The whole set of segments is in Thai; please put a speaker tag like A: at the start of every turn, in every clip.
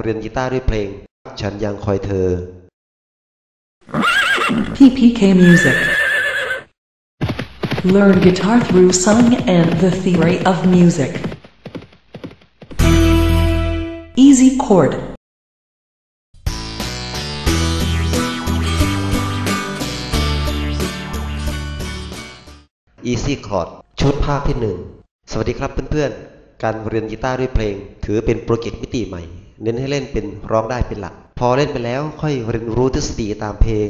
A: เรียนกีตาร์ด้วยเพลง ฉันยังคอยเธอ
B: PPK Music. Learn guitar through song and the theory of music. Easy chord.
A: Easy Chord ชุดภาคที่หนึ่ง สวัสดีครับเพื่อนๆ การเรียนกีตาร์ด้วยเพลง ถือเป็นโปรเจกต์มิติใหม่ เน้นให้เล่นเป็นร้องได้เป็นหลัก พอเล่นไปแล้วค่อยเรียนรู้ทฤษฎีตามเพลง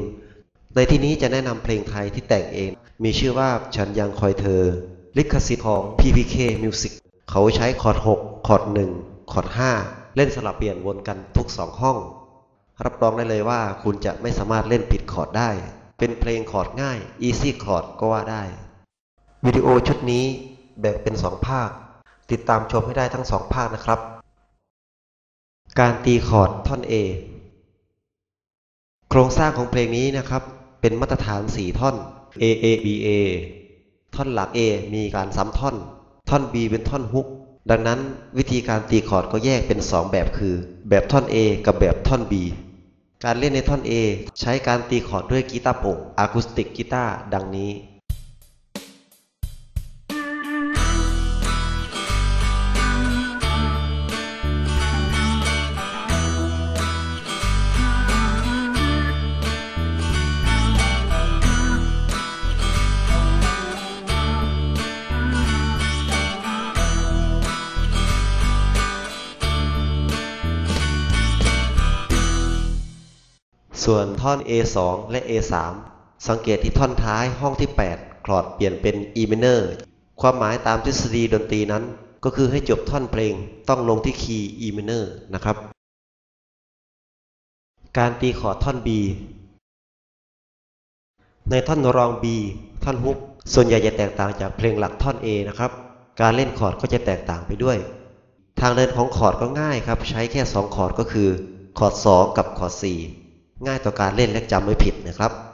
A: ในที่นี้จะแนะนำเพลงไทยที่แต่งเอง มีชื่อว่าฉันยังคอยเธอ ลิขสิทธิ์ของ PPK Music เขาใช้คอร์ด6คอร์ด1คอร์ด5เล่นสลับเปลี่ยนวนกันทุก 2 ห้อง รับรองได้เลยว่าคุณจะไม่สามารถเล่นผิดคอร์ดได้ เป็นเพลงคอร์ดง่าย easy คอร์ดก็ว่าได้ วิดีโอชุดนี้แบ่งเป็นสองภาค ติดตามชมให้ได้ทั้งสองภาคนะครับ การตีคอร์ดท่อน A โครงสร้างของเพลงนี้นะครับ เป็นมาตรฐาน 4 ท่อน A A B A ท่อนหลัก A มีการซ้ำท่อน ท่อน B เป็นท่อนฮุก ดังนั้นวิธีการตีคอร์ดก็แยกเป็น 2 แบบคือ แบบท่อน A กับแบบท่อน B การเล่นในท่อน A ใช้การตีคอร์ดด้วยกีตาร์โปร่งอะคูสติกกีตาร์ดังนี้ ส่วนท่อน A2 และ A3 สังเกตที่ท่อนท้ายห้องที่ 8 คลอดเปลี่ยนเป็น E minor ความหมายตามทฤษฎีดนตรีนั้น ก็คือให้จบท่อนเพลงต้องลงที่คีย์ E minor นะครับ การตีคอร์ดท่อน B ในท่อนรอง B ท่อนฮุกส่วนใหญ่จะแตกต่างจากเพลงหลักท่อน A นะครับ การเล่นคอร์ดก็จะแตกต่างไปด้วย ทางเดินของคอร์ดก็ง่ายครับ ใช้แค่ 2 คอร์ดก็คือ คอร์ด 2 กับคอร์ด 4 ง่ายต่อการเล่นและจำไม่ผิดนะครับ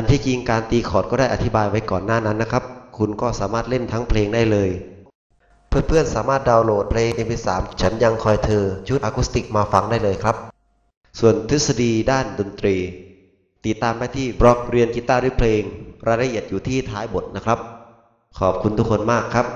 A: อันที่จริงการตีคอร์ดก็ได้อธิบายไว้ก่อนหน้านั้นนะครับ คุณก็สามารถเล่นทั้งเพลงได้เลย เพื่อนๆสามารถดาวน์โหลดเพลง MP3 ฉันยังคอยเธอ ชุดอะคูสติกมาฟังได้เลยครับ ส่วนทฤษฎีด้านดนตรี ติดตามได้ที่บล็อกเรียนกีตาร์ด้วยเพลง รายละเอียดอยู่ที่ท้ายบทนะครับ ขอบคุณทุกคนมากครับ